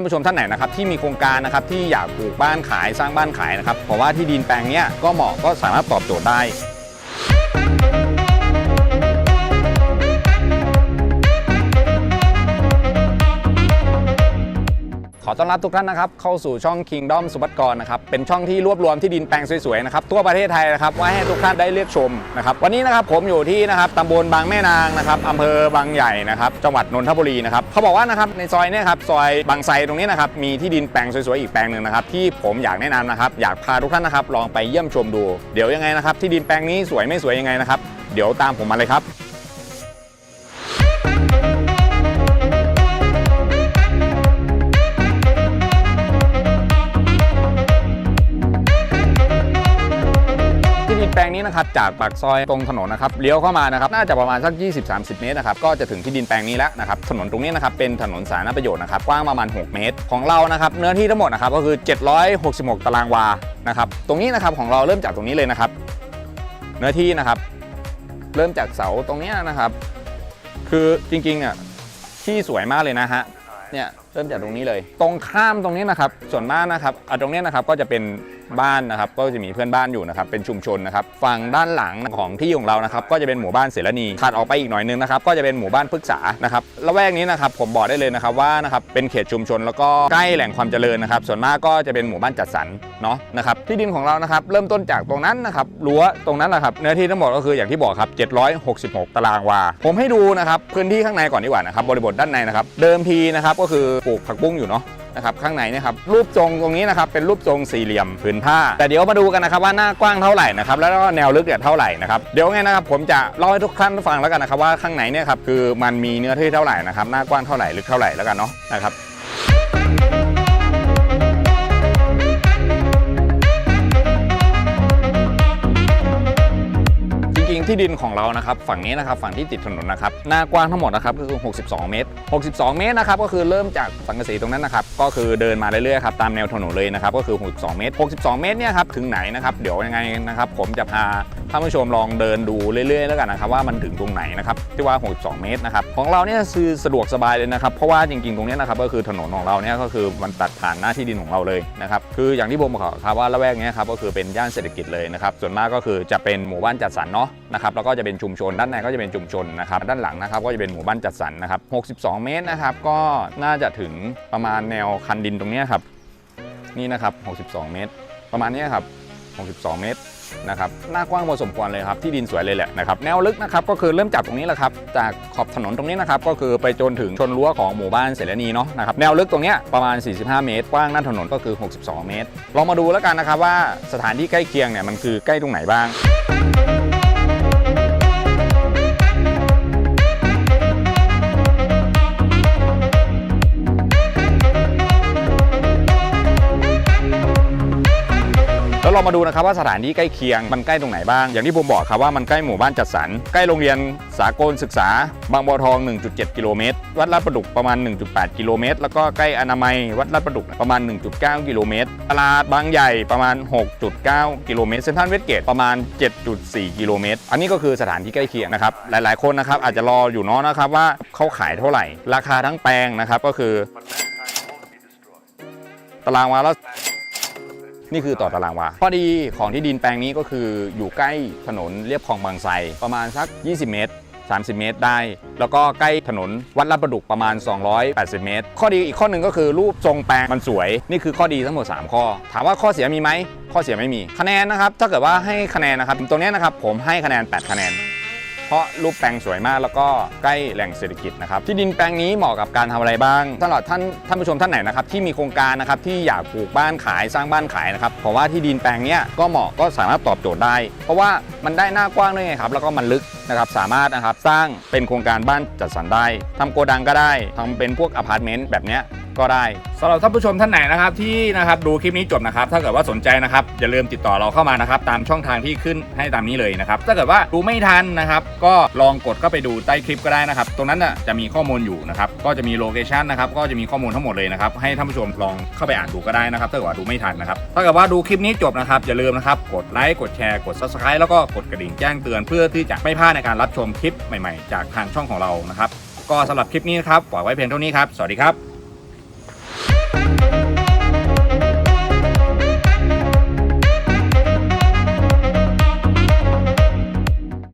ท่านผู้ชมท่านไหนนะครับที่มีโครงการนะครับที่อยากปลูกบ้านขายสร้างบ้านขายนะครับเพราะว่าที่ดินแปลงเนี้ยก็เหมาะก็สามารถตอบโจทย์ได้ อต้อนรับทุกท่านนะครับเข้าสู่ช่อง Kingdom สุภัทรกรนะครับเป็นช่องที่รวบรวมที่ดินแปลงสวยๆนะครับทั่วประเทศไทยนะครับไว้ให้ทุกท่านได้เลือกชมนะครับวันนี้นะครับผมอยู่ที่นะครับตำบลบางแม่นางนะครับอำเภอบางใหญ่นะครับจังหวัดนนทบุรีนะครับเขาบอกว่านะครับในซอยเนี่ยครับซอยบางไทรตรงนี้นะครับมีที่ดินแปลงสวยๆอีกแปลงหนึ่งนะครับที่ผมอยากแนะนำนะครับอยากพาทุกท่านนะครับลองไปเยี่ยมชมดู เดี๋ยวยังไงนะครับที่ดินแปลงนี้สวยไม่สวยยังไงนะครับเดี๋ยวตามผมมาเลยครับ นะครับจากปากซอยตรงถนนนะครับเลี้ยวเข้ามานะครับน่าจะประมาณสัก 20-30 เมตรนะครับก็จะถึงที่ดินแปลงนี้แล้วนะครับถนนตรงนี้นะครับเป็นถนนสาธารณประโยชน์นะครับกว้างประมาณ 6 เมตร ของเรานะครับเนื้อที่ทั้งหมดนะครับก็คือ 766 ตารางวานะครับตรงนี้นะครับของเราเริ่มจากตรงนี้เลยนะครับ เนื้อที่นะครับ เริ่มจากเสาตรงนี้นะครับ คือจริงๆอะที่สวยมากเลยนะฮะเนี่ย เริ่มจากตรงนี้เลย ตรงข้ามตรงนี้นะครับส่วนมากนะครับอะตรงเนี้ยนะครับก็จะเป็นบ้านนะครับก็จะมีเพื่อนบ้านอยู่นะครับเป็นชุมชนนะครับฝั่งด้านหลังของที่ของเรานะครับก็จะเป็นหมู่บ้านเสรณีถัดออกไปอีกหน่อยนึงนะครับก็จะเป็นหมู่บ้านพฤกษานะครับละแวกนี้นะครับผมบอกได้เลยนะครับว่านะครับเป็นเขตชุมชนแล้วก็ใกล้แหล่งความเจริญนะครับส่วนมากก็จะเป็นหมู่บ้านจัดสรรเนาะนะครับที่ดินของเรานะครับเริ่มต้นจากตรงนั้นนะครับรั้วตรงนั้นนะครับเนื้อที่ทั้งหมดก็คืออย่างที่บอกครับ766 ตารางวา ผมให้ดูนะครับพื้นที่ข้างในก่อนดีกว่านะครับบริบทด้านในนะครับเดิมทีนะครับก็คือปลูกผักบุ้งอยู่เนาะนะครับข้างในนะครับรูปทรงตรงนี้นะครับเป็นรูปทรงสี่เหลี่ยมผืนผ้า แต่เดี๋ยวมาดูกันนะครับว่าหน้ากว้างเท่าไหร่นะครับแล้วก็แนวลึกเนี่ยเท่าไหร่นะครับเดี๋ยวไงนะครับผมจะเล่าให้ทุกท่านฟังแล้วกันนะครับว่าข้างในเนี่ยครับคือมันมีเนื้อที่เท่าไหร่นะครับหน้ากว้างเท่าไหร่ลึกเท่าไหร่แล้วกันเนาะนะครับ ที่ดินของเรานะครับฝั่งนี้นะครับฝั่งที่ติดถนนนะครับหน้ากว้างทั้งหมดนะครับก็คือ 62 เมตร 62 เมตรนะครับก็คือเริ่มจากสังกะสีตรงนั้นนะครับก็คือเดินมาเรื่อยๆครับตามแนวถนนเลยนะครับก็คือ 62 เมตร 62 เมตรเนี่ยครับถึงไหนนะครับเดี๋ยวยังไงนะครับผมจะพาท่านผู้ชมลองเดินดูเรื่อยๆ แล้วกันนะครับว่ามันถึงตรงไหนนะครับที่ว่า 62 เมตรนะครับของเราเนี่ยคือสะดวกสบายเลยนะครับเพราะว่าจริงๆ ตรงนี้นะครับก็คือถนนของเราเนี่ยก็คือมันตัดผ่านหน้าที่ดินของเราเลยนะครับคืออย่างที่ผมบอกครับว่าละแวกนี้ครับก็คือเป็นย่านเศรษฐกิจเลยนะครับส่วนมากก็คือจะเป็นหมู่บ้านจัดสรรเนาะนะครับแล้วก็จะเป็นชุมชนด้านในก็จะเป็นชุมชนนะครับด้านหลังนะครับก็จะเป็นหมู่บ้านจัดสรรนะครับ 62 เมตรนะครับก็น่าจะถึงประมาณแนวคันดินตรงนี้ครับนี่นะครับ 62 เมตร ประมาณนี้ครับ 62 เมตรนะครับหน้ากว้างพอสมควรเลยครับที่ดินสวยเลยแหละนะครับแนวลึกนะครับก็คือเริ่มจากตรงนี้แหละครับจากขอบถนนตรงนี้นะครับก็คือไปจนถึงชนรั้วของหมู่บ้านเสรณีเนาะนะครับแนวลึกตรงนี้ประมาณ 45 เมตร กว้างหน้าถนนก็คือ 62 เมตร ลองมาดูแล้วกันนะครับว่าสถานที่ใกล้เคียงเนี่ยมันคือใกล้ตรงไหนบ้าง ล้วเรามาดูนะครับว่าสถานที่ใกล้เคียงมันใกล้ตรงไหนบ้าง อย่างที่ผมบอกครับว่ามันใกล้หมู่บ้านจัดสรรใกล้โรงเรียนสากลศึกษา บางบัวทอง 1.7 กิโลเมตร วัดลาดประดุกประมาณ 1.8 กิโลเมตร แล้วก็ใกล้อนามัยวัดลาดประดุกประมาณ 1.9 กิโลเมตรตลาดบางใหญ่ประมาณ 6.9 กิโลเมตรเซ็นทรัลเวสเกตประมาณ 7.4 กิโลเมตร อันนี้ก็คือสถานที่ใกล้เคียงนะครับ หลายๆ คนนะครับอาจจะรออยู่เนาะนะครับว่าเขาขายเท่าไหร่ ราคาทั้งแปลงนะครับก็คือ ตารางวาละ นี่คือต่อตารางวาข้อดีของที่ดินแปลงนี้ก็คืออยู่ใกล้ถนนเรียบคลองบางไทรประมาณสัก 20 เมตร 30 เมตรได้ แล้วก็ใกล้ถนนวัดลาดประดุกประมาณ 280 เมตร ข้อดีอีกข้อหนึ่งก็คือรูปทรงแปลงมันสวย นี่คือข้อดีทั้งหมด 3 ข้อ ถามว่าข้อเสียมีไหมข้อเสียไม่มี คะแนนนะครับ ถ้าเกิดว่าให้คะแนนนะครับตรงนี้นะครับผมให้คะแนน 8 คะแนน เพราะรูปแปลงสวยมากแล้วก็ใกล้แหล่งเศรษฐกิจนะครับที่ดินแปลงนี้เหมาะกับการทำอะไรบ้างสำหรับท่านท่านผู้ชมท่านไหนนะครับที่มีโครงการนะครับที่อยากปลูกบ้านขายสร้างบ้านขายนะครับเพราะว่าที่ดินแปลงนี้ก็เหมาะก็สามารถตอบโจทย์ได้ เพราะว่า มันได้หน้ากว้างด้วยไงครับแล้วก็มันลึกนะครับสามารถนะครับสร้างเป็นโครงการบ้านจัดสรรได้ทำโกดังก็ได้ทำเป็นพวกอพาร์ตเมนต์แบบเนี้ยก็ได้สำหรับท่านผู้ชมท่านไหนนะครับที่นะครับดูคลิปนี้จบนะครับถ้าเกิดว่าสนใจนะครับอย่าลืมติดต่อเราเข้ามานะครับตามช่องทางที่ขึ้นให้ตามนี้เลยนะครับถ้าเกิดว่าดูไม่ทันนะครับก็ลองกดเข้าไปดูใต้คลิปก็ได้นะครับตรงนั้นน่ะจะมีข้อมูลอยู่นะครับก็จะมีโลเคชันนะครับก็จะมีข้อมูลทั้งหมดเลยนะครับให้ท่านผู้ชมลองเข้าไปอ่านดูก็ได้นะครับถ้าเกิดว่าดูไม่ทันนะครับถ้าเกิดว่าดูคลิปนี้จบนะครับอย่าลืมนะครับกดไลค์กดแชร์กด subscribe แล้วก็กดกระดิ่งแจ้งเตือนเพื่อที่จะไม่พลาดในการรับชมคลิปใหม่ๆ จากทางช่องของเรานะครับ ก็สำหรับคลิปนี้นะครับฝากไว้เพียงเท่านี้ครับ สวัสดีครับ